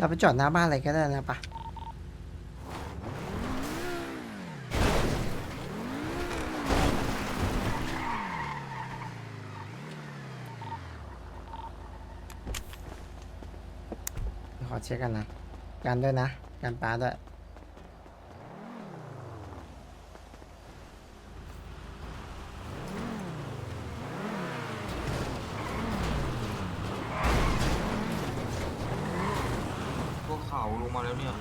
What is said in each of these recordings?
เราไปจอดหน้าบ้านอะไรก็ได้นะปะขอเช็คกันนะ กันด้วยนะ กันปลาด้วย พวกเขาลงมาแล้วเนี่ย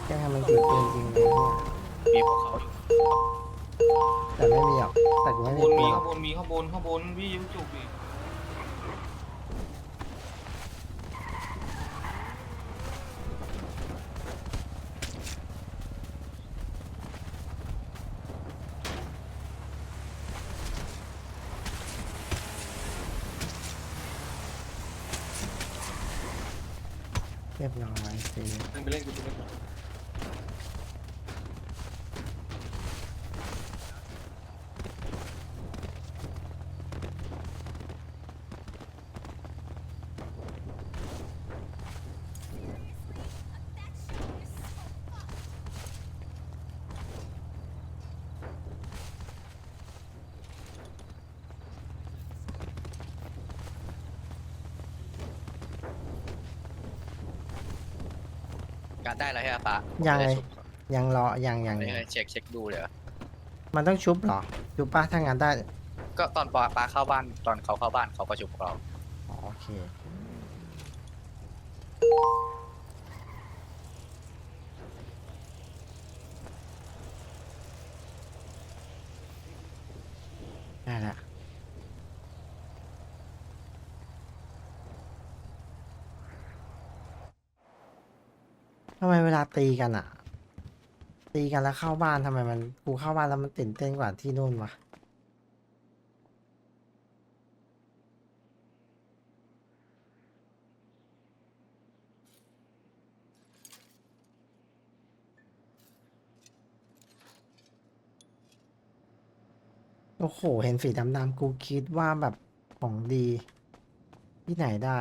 แค่ให้มันถือปืนจริงเลยเนี่ยมีพวกเขาอยู่แต่ไม่มีหรอกแต่กูไม่ข้างบมีนปืมีนหรอข้ากงบนมีข้างบนข้างบนพี่ยิ้มจุกดิเรียบร้อยสิไปเล่นกูจะเล่น การได้แล้วใช่ไหมปะยังไงม่ด้ชุบยังรอยังยังไม่ได้เช็คเช็คดูเลยเหรอมันต้องชุบเหรอชุบป้าถ้างานได้ก็ตอนปาปาเข้าบ้านตอนเขาเข้าบ้านเขาก็ชุบเราอ๋อโอเค ได้ละ ทำไมเวลาตีกันอะตีกันแล้วเข้าบ้านทำไมมันกูเข้าบ้านแล้วมันตื่นเต้นกว่าที่นู่นวะโอ้โห เห็นสีดำๆกูคิดว่าแบบของดี ที่ไหนได้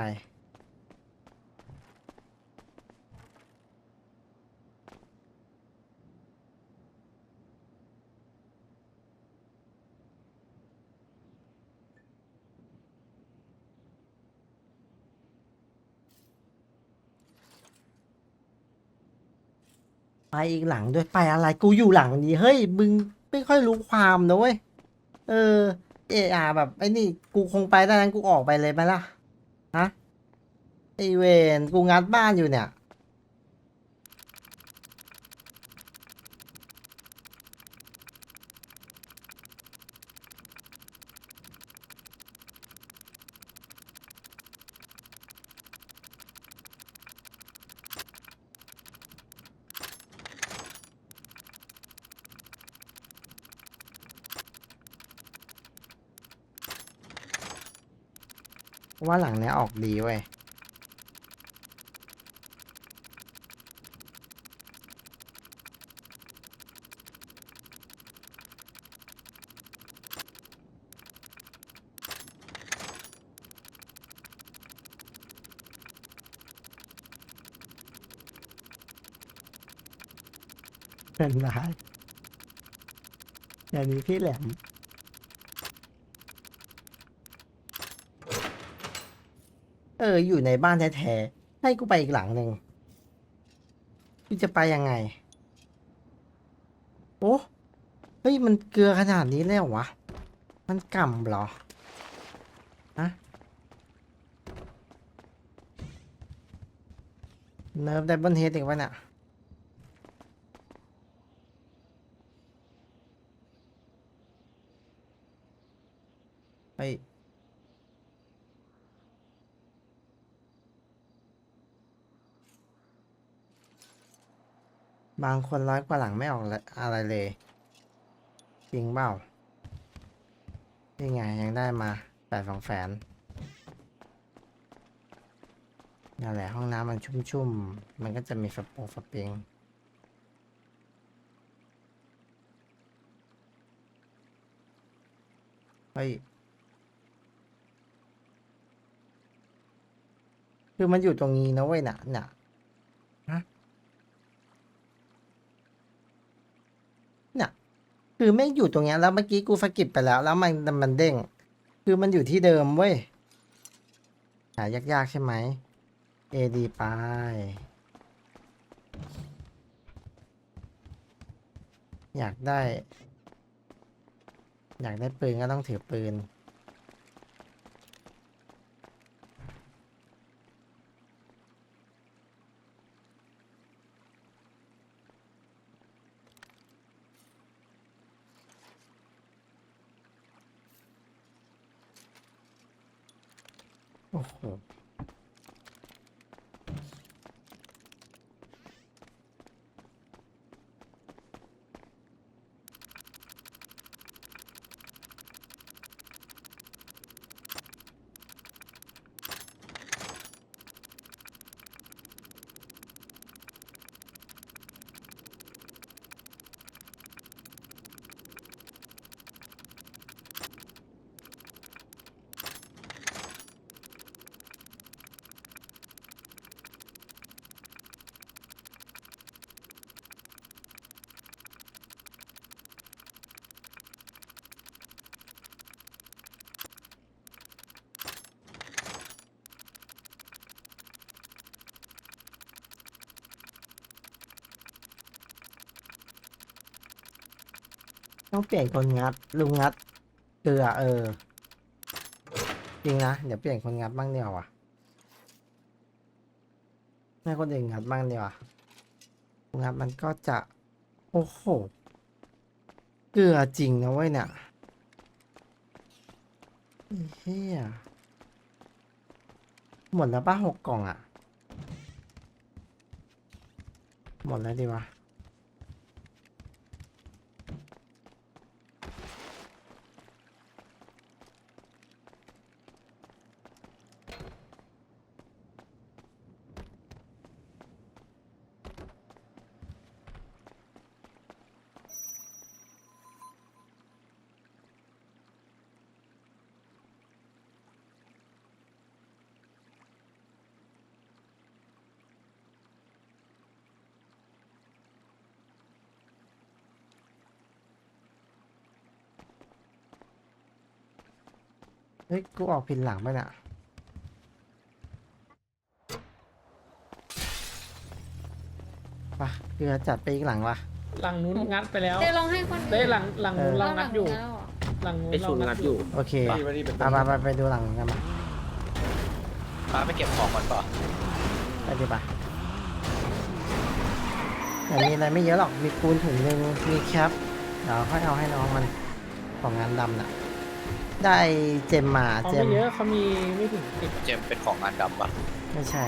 ไปอีกหลังด้วยไปอะไรกูอยู่หลังนี้เฮ้ยมึงไม่ค่อยรู้ความนะเว้ยเออเออาแบบไอ้นี่กูคงไปได้นั้นกูออกไปเลยไหมล่ะฮะไอเวนกูงัดบ้านอยู่เนี่ย ว่าหลังเนี้ยออกดีเว้ยเป็นไรอย่างนี้พี่แหลม เออ อยู่ในบ้านแท้ๆ ให้กูไปอีกหลังหนึ่งกูจะไปยังไง โอ้เฮ้ย มันเกลือขนาดนี้แล้ววะ มันกล่ำเหรอฮะเนิร์ฟไดบนเฮดอีกวะเนี่ยเฮ้ย บางคนร้อยกว่าหลังไม่ออกอะไรเลย จริงเปล่านี่ไงยังได้มาแปดสองแสนนั่นแหละห้องน้ำมันชุ่มๆ มันก็จะมีสปงสปริงเฮ้ย คือมันอยู่ตรงนี้นะเว้ยน่ะน่ะฮะ เนี่ยคือไม่อยู่ตรงเนี้ยแล้วเมื่อกี้กูสกิปไปแล้ว แล้วมันมันเด้ง คือมันอยู่ที่เดิมเว้ยหายากๆใช่ไหมเอดีไปอยากได้ อยากได้ปืนก็ต้องถือปืน โต้องเปลี่ยนคนงัดลุงงัดเกลือเออ จริงนะเดี๋ยวเปลี่ยนคนงัดบ้างเดียวว่ะให้คนอื่นงัดบ้างเดียวอะงัดมันก็จะ โอ้โหเกลือจริงนะเว้ยเนี่ยเฮียหมดแล้วป้าหกกล่องอะ หมดแล้วดีวะ เฮ้ย กูออกผิดหลังไปน่ะปะเกลือจัดไปอีกหลังวะหลังนู้นงัดไปแล้วเดี๋ยวลองให้คนได้หลังหลังนู้นเออเรางัดอยู่แล้วเหรอหลังนู้นไอศูนย์เรางัดอยู่ โอเคที่ว่าที่เป็นไปไปไปไปดูหลังกันมาป้าไปเก็บของก่อนเปล่ะไปดีปะแต่มีอะไรไม่เยอะหรอก มีปูนถุงหนึ่งมีแคป เดี๋ยวค่อยเอาให้น้องมันของงานดำน่ะ ได้เจมมาเขาเจไม่มเยอะเขามีไม่ถึงสิบเจมเป็นของงานดำปะไม่ใช่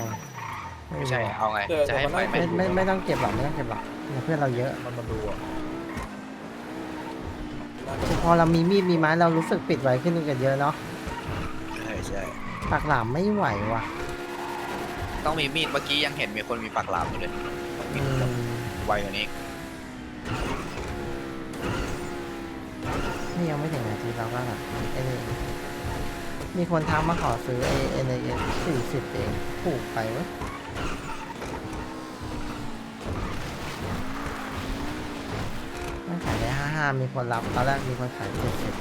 ไม่ใช่เอาไงจะให้ไฟไหมไม่ไม่ไม่ต้องเก็บหรอกไม่ต้องเก็บหรอกเนี่ยเพื่อนเราเยอะมันมาดูอะคือพอเรามีมีดมีไม้เรารู้สึกปิดไว้ขึ้นกันเยอะเนาะใช่ใช่ปากหลามไม่ไหวว่ะ ต้องมีมีดเมื่อกี้ยังเห็นมีคนมีปากหลามอยู่เลยต้องมีอืแบบมไวกว่านี้ นี่ยังไม่ถึงนาทีเราก็แบบไอ้นี่มีคนทักมาขอซื้อไอ้เอ็นเอสี่สิบเองถูกไปเว้ยมันขายได้ห้าห้ามีคนรับตอนแรกมีคนขายเจ็ดสิบ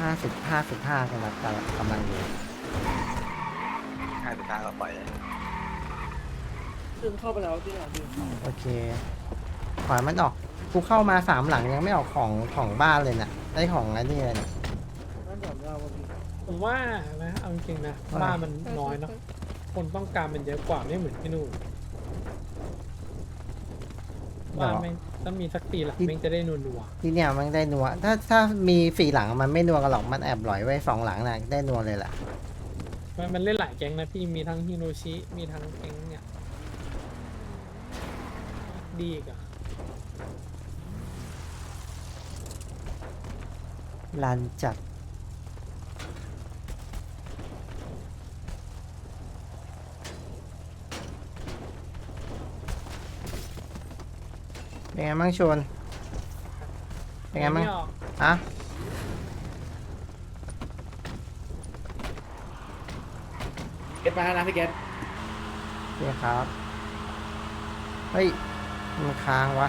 ห้าสิบห้าสิบห้ากำลังกำลังอยู่ห้าสิบห้าก็ปล่อยเลยซึ่งเข้าไปแล้วที่ไหนที่โอเค ขวามันออกกูเข้ามาสามหลังยังไม่ออกของของบ้านเลยน่ะได้ของไอ้นี่เลยน่ะนั่นก่อนว่าวันนี้ผมว่านะเอาจริงๆนะว่า บ้านมันน้อยเนาะคนต้องการมันเยอะกว่าไม่เหมือนที่นู่นบ้านแม่งต้องมีสักตีหลังแม่งจะได้นัวที่เนี่ยมันได้นัว ถ้าถ้ามีสี่หลังมันไม่นัวกันหรอกมันแอบหลอยไว้สองหลังน่ะได้นัวเลยแหละๆมันมันเล่นหลายแก๊งนะพี่มีทั้งฮิโรชิมีทั้งแก๊งเนี่ยดีอีกอะ ลันจัด เป็นไงบ้างชวน เป็นไงบ้างม่ออกอะเก็ตมาแล้วนะพี่เก็ตนี่ครับ เฮ้ย มันค้างวะ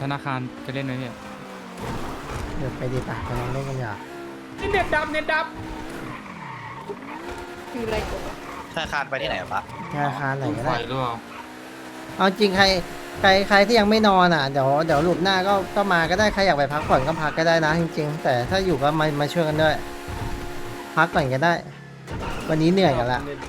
ธนาคารจะเล่นไหมเนี่ยเดี๋ยวไปดีป่ะไปลองเล่นกันอย่าเน็ตดับเน็ตดับธนาคารไปที่ไหนอะปะธนาคารไหนก็ไฟได้ หรือเปล่าเอาจริงใครใครใครที่ยังไม่นอนอะเดี๋ยวเดี๋ยวหลุดหน้าก็ก็มาก็ได้ใครอยากไปพักผ่อนก็พักก็ได้นะจริง ๆ แต่ถ้าอยู่ก็มามาช่วยกันด้วย พักก่อนก็ได้ วันนี้เหนื่อยกันละเน็ต